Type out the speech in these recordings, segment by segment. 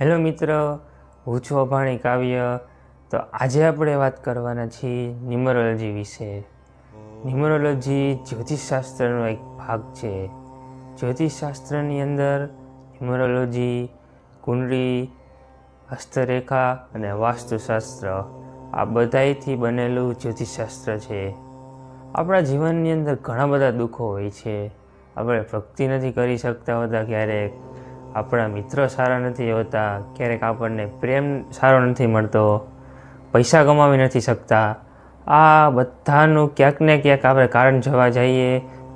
Hello મિત્ર, હું છું અભાણી કાવ્ય. તો આજે આપણે વાત કરવાના છીએ ન્યુમરોલોજી વિશે. ન્યુમરોલોજી જ્યોતિષશાસ્ત્રનો એક ભાગ છે. જ્યોતિષશાસ્ત્રની અંદર ન્યુમરોલોજી, કુંડળી, હસ્તરેખા અને વાસ્તુશાસ્ત્ર આ બધાયથી બનેલું જ્યોતિષશાસ્ત્ર છે. આપણા જીવનની અંદર ઘણા બધા દુઃખો હોય છે. આપણે ભક્તિ નથી કરી શકતા હોતા ક્યારેક. આપણા મિત્રો સારા નથી હોતા, ક્યારેક આપણને પ્રેમ સારો નથી મળતો, પૈસા કમાવી નથી શકતા. આ બધાનું ક્યાંક ને ક્યાંક આપણે કારણ જોવા જઈએ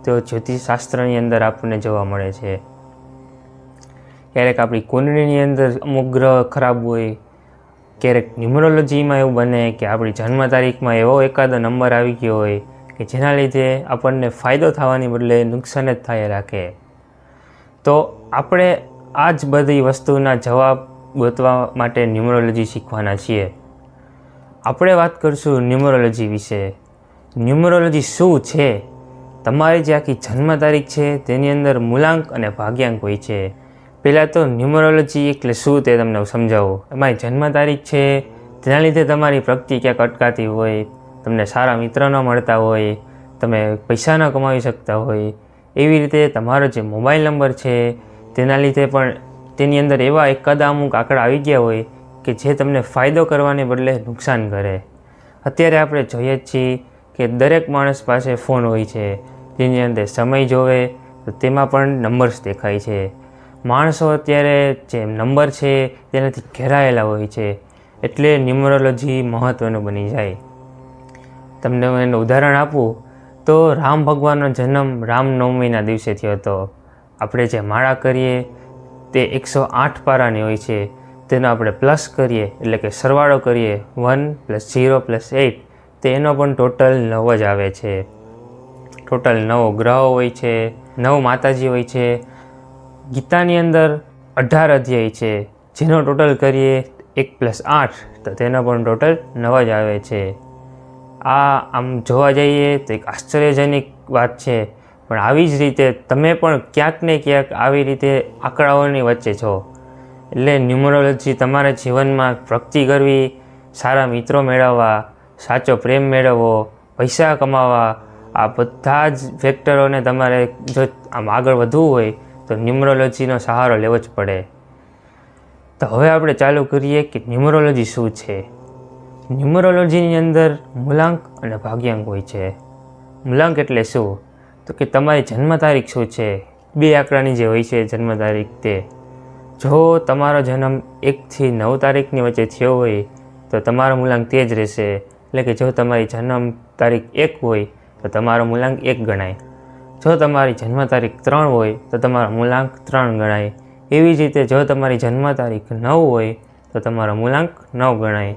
તો જ્યોતિષશાસ્ત્રની અંદર આપણને જોવા મળે છે. ક્યારેક આપણી કુંડળીની અંદર અમુક ગ્રહ ખરાબ હોય, ક્યારેક ન્યુમરોલોજીમાં એવું બને કે આપણી જન્મ તારીખમાં એવો એકાદો નંબર આવી ગયો હોય કે જેના લીધે આપણને ફાયદો થવાની બદલે નુકસાન જ થાય રાખે. તો આપણે આ જ બધી વસ્તુના જવાબ ગોતવા માટે ન્યુમરોલોજી શીખવાના છીએ. આપણે વાત કરીશું ન્યુમરોલોજી વિશે. ન્યુમરોલોજી શું છે? તમારી જે આખી જન્મ તારીખ છે, તેની અંદર મૂલાંક અને ભાગ્યાંક હોય છે. પહેલાં તો ન્યુમરોલોજી એટલે શું તે તમને સમજાવો. તમારી જન્મ તારીખ છે, તેના લીધે તમારી પ્રગતિ ક્યાંક અટકાતી હોય, તમને સારા મિત્ર ન મળતા હોય, તમે પૈસા ન કમાવી શકતા હોય. એવી રીતે તમારો જે મોબાઈલ નંબર છે તેના લીધે પણ તેની અંદર એવા એકાદા અમુક આંકડા આવી ગયા હોય કે જે તમને ફાયદો કરવાને બદલે નુકસાન કરે. અત્યારે આપણે જોઈએ જ છીએ કે દરેક માણસ પાસે ફોન હોય છે, તેની અંદર સમય જોવે, તો તેમાં પણ નંબર્સ દેખાય છે. માણસો અત્યારે જે નંબર છે તેનાથી ઘેરાયેલા હોય છે, એટલે ન્યુમરોલોજી મહત્ત્વનું બની જાય. તમને હું એનું ઉદાહરણ આપું, તો રામ ભગવાનનો જન્મ રામનવમીના દિવસે થયો હતો. આપણે જે માળા કરીએ તે એકસો આઠ પારાની હોય છે, તેનો આપણે પ્લસ કરીએ, એટલે કે સરવાળો કરીએ, one plus zero plus eight, તો એનો પણ ટોટલ નવ જ આવે છે. ટોટલ નવ ગ્રહો હોય છે, નવ માતાજી હોય છે. ગીતાની અંદર અઢાર અધ્યાય છે, જેનો ટોટલ કરીએ એક પ્લસ આઠ, તો તેનો પણ ટોટલ નવ જ આવે છે. આ આમ જોવા જઈએ તો એક આશ્ચર્યજનક વાત છે પણ આવી જ રીતે તમે પણ ક્યાંક ને ક્યાંક આવી રીતે આંકડાઓની વચ્ચે છો. એટલે ન્યુમરોલોજી તમારા જીવનમાં પ્રગતિ કરવી, સારા મિત્રો મેળવવા, સાચો પ્રેમ મેળવવો, પૈસા કમાવા, આ બધા જ ફેક્ટરોને તમારે જો આમ આગળ વધવું હોય તો ન્યુમરોલોજીનો સહારો લેવો જ પડે. તો હવે આપણે ચાલુ કરીએ કે ન્યુમરોલોજી શું છે? ન્યુમરોલોજીની અંદર મૂલાંક અને ભાગ્યાંક હોય છે. મૂલાંક એટલે શું? તો કે તમારી જન્મ તારીખ શું છે? બે આંકડાની જે હોય છે જન્મ તારીખ તે. જો તમારો જન્મ એકથી નવ તારીખની વચ્ચે થયો હોય, તો તમારો મૂલાંક તે જ રહેશે. એટલે કે જો તમારી જન્મ તારીખ એક હોય, તો તમારો મૂલાંક એક ગણાય. જો તમારી જન્મ તારીખ ત્રણ હોય, તો તમારો મૂલાંક ત્રણ ગણાય. એવી જ રીતે જો તમારી જન્મ તારીખ નવ હોય, તો તમારો મૂલાંક નવ ગણાય.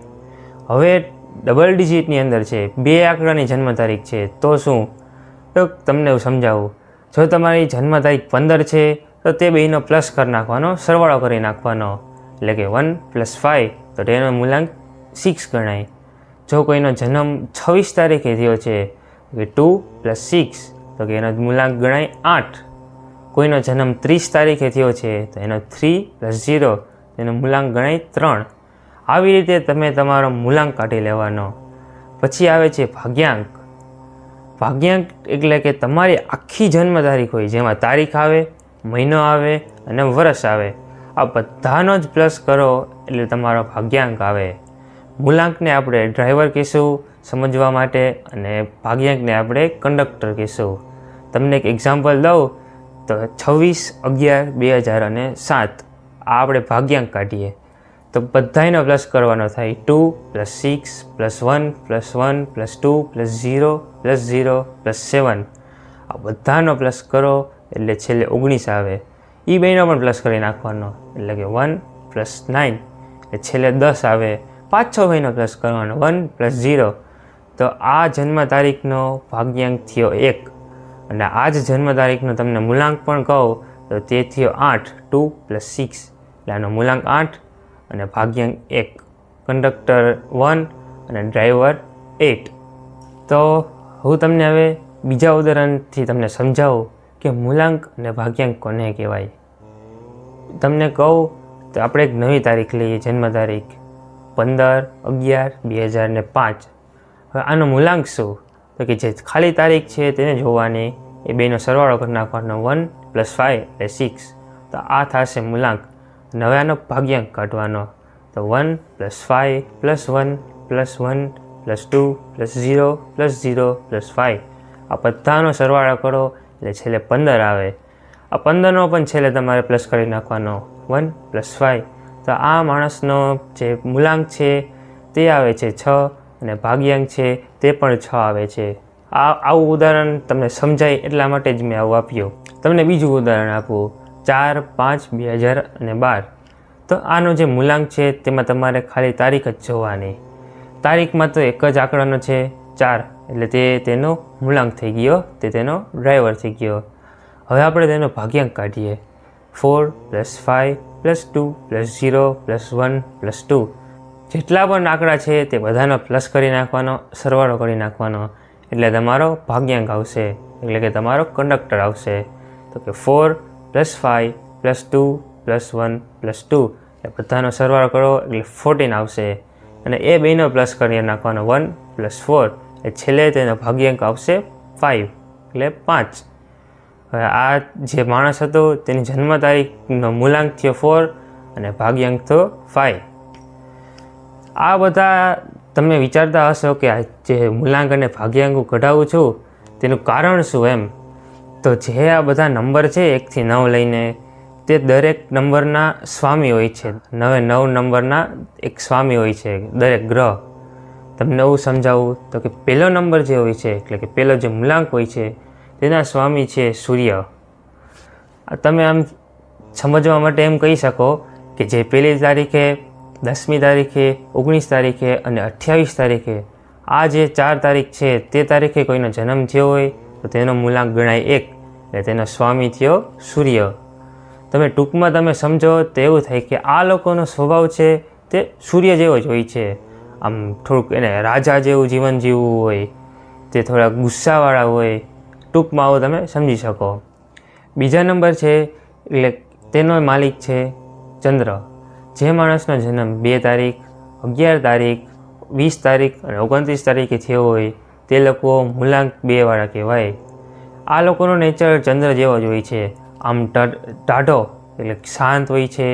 હવે ડબલ ડિજિટની અંદર છે, બે આંકડાની જન્મ તારીખ છે, તો શું? તો તમને સમજાવું. જો તમારી જન્મ તારીખ પંદર છે, તો તે બેનો પ્લસ કરી નાખવાનો, સરવાળો કરી નાખવાનો. એટલે કે વન પ્લસ ફાઇવ તો તેનો મૂલાંક સિક્સ ગણાય. જો કોઈનો જન્મ છવ્વીસ તારીખે થયો છે કે ટુ પ્લસ સિક્સ તો કે એનો મૂલાંક ગણાય આઠ. કોઈનો જન્મ ત્રીસ તારીખે થયો છે, તો એનો થ્રી પ્લસ ઝીરો એનો મૂલાંક ગણાય ત્રણ. આવી રીતે તમે તમારો મૂલાંક કાઢી લેવાનો. પછી આવે છે ભાગ્યાંક. ભાગ્યાંક એટલે કે તમારી આખી જન્મ તારીખ હોય, જેમાં તારીખ આવે, મહિનો આવે અને વર્ષ આવે. આ બધાનો જ પ્લસ કરો એટલે તમારો ભાગ્યાંક આવે. મૂલાંકને આપણે ડ્રાઈવર કહીશું સમજવા માટે અને ભાગ્યાંકને આપણે કંડક્ટર કહીશું. તમને એક એક્ઝામ્પલ દઉં, તો છવ્વીસ અગિયાર બે હજાર અને સાત. આ આપણે ભાગ્યાંક કાઢીએ. તો બધાયનો પ્લસ કરવાનો થાય. Two plus six plus one plus one plus two plus zero plus zero plus seven આ બધાનો પ્લસ કરો એટલે છેલ્લે ઓગણીસ આવે. એ બેનો પણ પ્લસ કરી નાખવાનો. એટલે કે વન પ્લસ નાઇન એટલે છેલ્લે દસ આવે. પાંચ છ મહિનો પ્લસ કરવાનો. વન પ્લસ ઝીરો તો આ જન્મ તારીખનો ભાગ્યાંક થયો એક. અને આ જ જન્મ તારીખનો તમને મૂલાંક પણ કહો, તો તે થયો આઠ. ટુ પ્લસ સિક્સ એટલે આનો મૂલાંક આઠ અને ભાગ્યાંક એક, કંડક્ટર વન અને ડ્રાઈવર એટ. તો હું તમને હવે બીજા ઉદાહરણથી તમને સમજાવું કે મૂલાંક અને ભાગ્યાંક કોને કહેવાય. તમને કહું તો આપણે એક નવી તારીખ લઈએ, જન્મ તારીખ. પંદર અગિયાર બે હજાર ને પાંચ. હવે આનો મૂલાંક શું? તો કે જે ખાલી તારીખ છે તેને જોવાની, એ બેનો સરવાળો કરી નાખવાનો વન પ્લસ ફાઇવ એટલે સિક્સ. તો આ થશે મૂલાંક. આનો ભાગ્યાંક કાઢવાનો. તો one plus five plus one plus one plus two plus zero plus zero plus five આ બધાનો સરવાળો કરો, એટલે છેલ્લે પંદર આવે. આ પંદરનો પણ છેલ્લે તમારે પ્લસ કરી નાખવાનો. વન પ્લસ ફાઇવ તો આ માણસનો જે મૂલાંક છે, તે આવે છે છ અને ભાગ્યાંક છે, તે પણ છ આવે છે. આ, આવું ઉદાહરણ તમને સમજાય એટલા માટે જ મેં આવું આપ્યું. તમને બીજું ઉદાહરણ આપું. ચાર, પાંચ, બે હજાર અને બાર. તો આનો જે મૂલાંક છે, તેમાં તમારે ખાલી તારીખ જ જોવાની. તારીખમાં તો એક જ આંકડાનો છે, ચાર. એટલે તે તેનો મૂલાંક થઈ ગયો, તે તેનો ડ્રાઈવર થઈ ગયો. હવે આપણે તેનો ભાગ્યાંક કાઢીએ. Four plus five plus two plus zero plus one plus two. જેટલા પણ આંકડા છે, તે બધાનો પ્લસ કરી નાખવાનો, સરવાળો કરી નાખવાનો. એટલે તમારો ભાગ્યાંક આવશે. એટલે કે તમારો કંડક્ટર આવશે. તો કે four plus five, plus two, plus one, plus two. એટલે બધાનો સરવાળો કરો એટલે ફોર્ટીન આવશે. અને એ બેનો પ્લસ કરી નાખવાનો વન પ્લસ ફોર. એટલે છેલ્લે તેનો ભાગ્યાંક આવશે ફાઇવ, એટલે પાંચ. હવે આ જે માણસ હતો તેની જન્મ તારીખનો મૂલાંક થયો ફોર અને ભાગ્યાંક તો ફાઇવ. આ બધા તમે વિચારતા હશો કે આ જે મૂલાંક અને ભાગ્યાંક હું કઢાવું છું, તેનું કારણ શું એમ? તો જે આ બધા નંબર છે, એકથી નવ લઈને તે દરેક નંબરના સ્વામી હોય છે. નવે નવ નંબરના એક સ્વામી હોય છે, દરેક ગ્રહ. તમને એવું સમજાવું તો કે પહેલો નંબર જે હોય છે, એટલે કે પહેલો જે મૂલાંક હોય છે, તેના સ્વામી છે સૂર્ય. તમે આમ સમજવા માટે એમ કહી શકો કે જે પહેલી તારીખે, દસમી તારીખે, ઓગણીસ તારીખે અને અઠ્યાવીસ તારીખે, આ જે ચાર તારીખ છે, તે તારીખે કોઈનો જન્મ થયો હોય, તો તેનો મૂલાંક ગણાય એક. એટલે તેનો સ્વામી થયો સૂર્ય. તમે ટૂંકમાં તમે સમજો તો એવું થાય કે આ લોકોનો સ્વભાવ છે તે સૂર્ય જેવો જ હોય છે. આમ થોડુંક એને રાજા જેવું જીવન જીવવું હોય, તે થોડા ગુસ્સાવાળા હોય, ટૂંકમાં આવું તમે સમજી શકો. બીજા નંબર છે, એટલે તેનો માલિક છે ચંદ્ર. જે માણસનો જન્મ બે તારીખ, અગિયાર તારીખ, વીસ તારીખ અને ઓગણત્રીસ તારીખે થયો હોય, તે લોકો મૂલાંક બેવાળા કહેવાય. આ લોકોનો નેચર ચંદ્ર જેવો જ હોય છે. આમ ટાઢો એટલે શાંત હોય છે,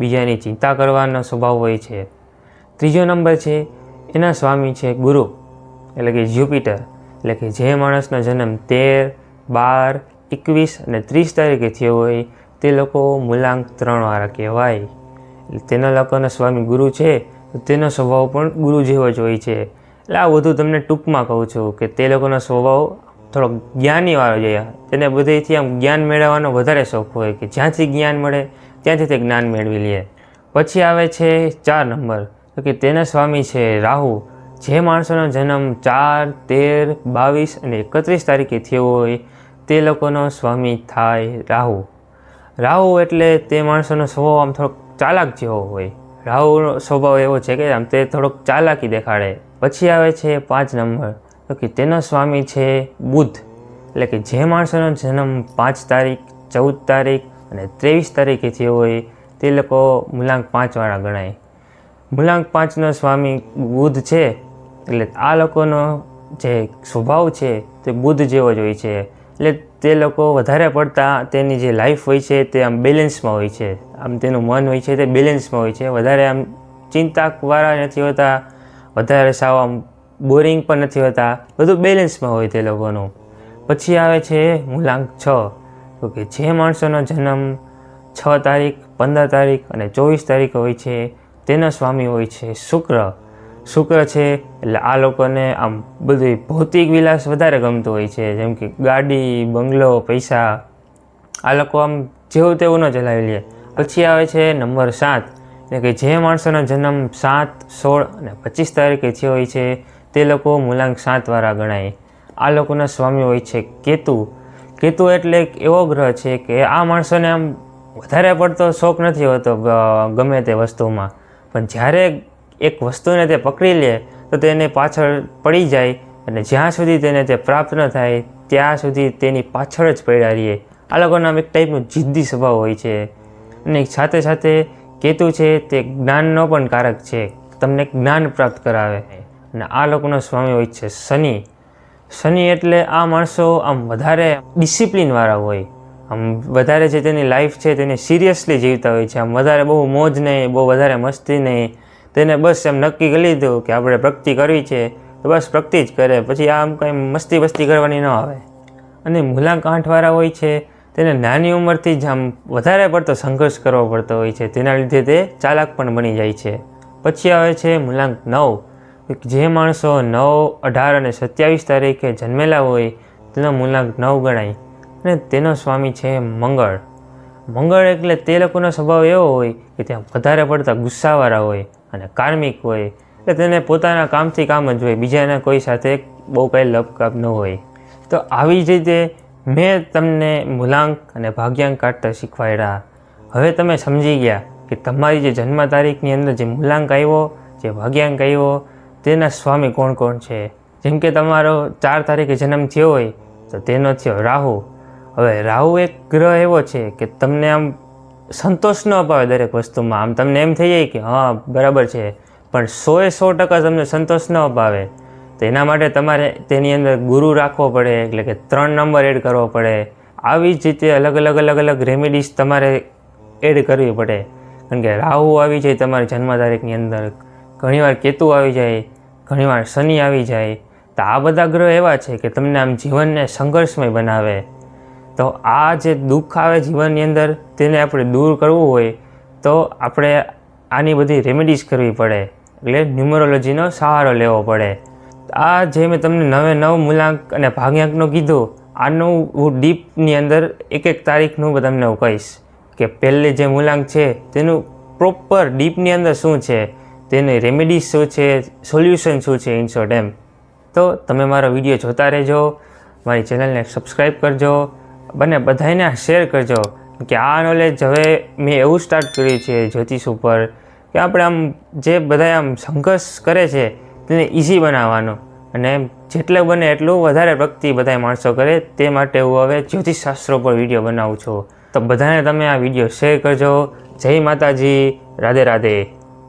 બીજાની ચિંતા કરવાનો સ્વભાવ હોય છે. ત્રીજો નંબર છે, એના સ્વામી છે ગુરુ, એટલે કે જ્યુપિટર, એટલે કે જે માણસનો જન્મ તેર, બાર, એકવીસ અને ત્રીસ તારીખે થયો હોય, તે લોકો મૂલાંક ત્રણવાળા કહેવાય. એટલે તેના લોકોનો સ્વામી ગુરુ છે, તો તેનો સ્વભાવ પણ ગુરુ જેવો જ હોય છે. એટલે આ બધું તમને ટૂંકમાં કહું છું કે તે લોકોનો સ્વભાવ થોડો જ્ઞાનીવાળો જોઈએ. તેને બધેથી આમ જ્ઞાન મેળવવાનો વધારે શોખ હોય કે જ્યાંથી જ્ઞાન મળે, ત્યાંથી તે જ્ઞાન મેળવી લે. પછી આવે છે ચાર નંબર. તો કે તેના સ્વામી છે રાહુ. જે માણસોનો જન્મ ચાર, તેર, બાવીસ અને એકત્રીસ તારીખે થયો હોય, તે લોકોનો સ્વામી થાય રાહુ. રાહુ એટલે તે માણસોનો સ્વભાવ આમ થોડોક ચાલાક જેવો હોય. રાહુનો સ્વભાવ એવો છે કે આમ તે થોડોક ચાલાકી દેખાડે. પછી આવે છે પાંચ નંબર. તો કે તેનો સ્વામી છે બુદ્ધ. એટલે કે જે માણસોનો જન્મ પાંચ તારીખ, ચૌદ તારીખ અને ત્રેવીસ તારીખે થયો હોય, તે લોકો મૂલાંક પાંચવાળા ગણાય. મૂલાંક પાંચનો સ્વામી બુદ્ધ છે, એટલે આ લોકોનો જે સ્વભાવ છે, તે બુદ્ધ જેવો જ હોય છે. એટલે તે લોકો વધારે પડતા તેની જે લાઈફ હોય છે, તે આમ બેલેન્સમાં હોય છે. આમ તેનું મન હોય છે, તે બેલેન્સમાં હોય છે. વધારે આમ ચિંતાવાળા નથી હોતા, વધારે સાવ આમ બોરિંગ પણ નથી હોતા, બધું બેલેન્સમાં હોય તે લોકોનું. પછી આવે છે મૂલાંક છ. તો કે જે માણસોનો જન્મ છ તારીખ, પંદર તારીખ અને ચોવીસ તારીખ હોય છે, તેનો સ્વામી હોય છે શુક્ર. શુક્ર છે એટલે આ લોકોને આમ બધું ભૌતિક વિલાસ વધારે ગમતો હોય છે, જેમ કે ગાડી, બંગલો, પૈસા. આ લોકો આમ જેવું તેવું ન ચલાવી લે. પછી આવે છે નંબર સાત. એટલે કે જે માણસોનો જન્મ સાત, સોળ અને પચીસ તારીખે થયો હોય છે તે લોકો મૂલાંક સાતવાળા ગણાય. આ લોકોના સ્વામી હોય છે કેતુ. કેતુ એટલે એક એવો ગ્રહ છે કે આ માણસોને આમ વધારે પડતો શોખ નથી હોતો ગમે તે વસ્તુમાં. પણ જ્યારે એક વસ્તુને તે પકડી લે, તો તેને પાછળ પડી જાય અને જ્યાં સુધી તેને તે પ્રાપ્ત ન થાય, ત્યાં સુધી તેની પાછળ જ પડ્યા રહીએ. આ લોકોનો એક ટાઈપનો જિદ્દી સ્વભાવ હોય છે. અને સાથે સાથે કેતુ છે તે જ્ઞાનનો પણ કારક છે. તમને જ્ઞાન પ્રાપ્ત કરાવે. અને આ લોકોનો સ્વામી હોય છે શનિ. શનિ એટલે આ માણસો આમ વધારે ડિસિપ્લિનવાળા હોય. આમ વધારે જે તેની લાઈફ છે તેને સિરિયસલી જીવતા હોય છે. આમ વધારે બહુ મોજ નહીં, બહુ વધારે મસ્તી નહીં. તેને બસ એમ નક્કી કરી લીધું કે આપણે પ્રગતિ કરવી છે. તો બસ પ્રગતિ જ કરે. પછી આમ કંઈ મસ્તી બસ્તી કરવાની ન આવે. અને મૂલાંક આઠવાળા હોય છે, તેને નાની ઉંમરથી જ આમ વધારે પડતો સંઘર્ષ કરવો પડતો હોય છે. તેના લીધે તે ચાલાક પણ બની જાય છે. પછી આવે છે મૂલાંક નવ. જે માણસો નવ, અઢાર અને સત્યાવીસ તારીખે જન્મેલા હોય, તેનો મૂલાંક નવ ગણાય અને તેનો સ્વામી છે મંગળ. મંગળ એટલે તે લોકોનો સ્વભાવ એવો હોય કે ત્યાં વધારે પડતા ગુસ્સાવાળા હોય અને કાર્મિક હોય, એટલે તેને પોતાના કામથી કામ જ હોય, બીજાના કોઈ સાથે બહુ કાંઈ લપકાપ ન હોય. તો આવી જ રીતે મેં તમને મૂલાંક અને ભાગ્યાંક કાઢતા શીખવાડ્યા. હવે તમે સમજી ગયા કે તમારી જે જન્મ તારીખની અંદર જે મૂલાંક આવ્યો, જે ભાગ્યાંક આવ્યો તેના સ્વામી કોણ કોણ છે? જેમ કે તમારો ચાર તારીખે જન્મ થયો હોય, તો તેનો થયો રાહુ. હવે રાહુ એક ગ્રહ એવો છે કે તમને આમ સંતોષ ન અપાવે દરેક વસ્તુમાં. આમ તમને એમ થઈ જાય કે, હા, બરાબર છે. પણ સોએ સો ટકા તમને સંતોષ ન અપાવે. તો એના માટે તમારે તેની અંદર ગુરુ રાખવો પડે, એટલે કે ત્રણ નંબર એડ કરવો પડે. આવી જ રીતે અલગ અલગ અલગ અલગ રેમેડીઝ તમારે એડ કરવી પડે. કારણ કે રાહુ આવી જાય તમારી જન્મ તારીખની અંદર. ઘણીવાર કેતુ આવી જાય, ઘણીવાર શનિ આવી જાય, તો આ બધા ગ્રહ એવા છે કે તમને આમ જીવનને સંઘર્ષમય બનાવે. તો આ જે દુઃખ આવે જીવનની અંદર, તેને આપણે દૂર કરવું હોય, તો આપણે આની બધી રેમેડીઝ કરવી પડે, એટલે ન્યુમરોલોજીનો સહારો લેવો પડે. આ જે મેં તમને નવે નવ મૂલાંક અને ભાગ્યાંકનું કીધું, આનું હું ડીપની અંદર એક એક તારીખનું હું તમને હું કહીશ કે પહેલે જે મૂલાંક છે, તેનું પ્રોપર ડીપની અંદર શું છે? તેની રેમેડીઝ શું છે સોલ્યુશન શું છે ઇન શોર્ટ એમ. તો તમે મારો વીડિયો જોતા રહેજો, મારી ચેનલને સબસ્ક્રાઈબ કરજો, અને બધાને શેર કરજો, કે આ નોલેજ હવે મેં એવું સ્ટાર્ટ કર્યું છે જ્યોતિષ ઉપર, કે આપણે આમ જે બધા આમ સંઘર્ષ કરે છે, તેને ઇઝી બનાવવાનો. અને જેટલું બને એટલું વધારે પ્રગતિ બધા માણસો કરે, તે માટે હું હવે જ્યોતિષશાસ્ત્રો પર વીડિયો બનાવું છું. તો બધાને તમે આ વીડિયો શેર કરજો. જય માતાજી. રાધે રાધે.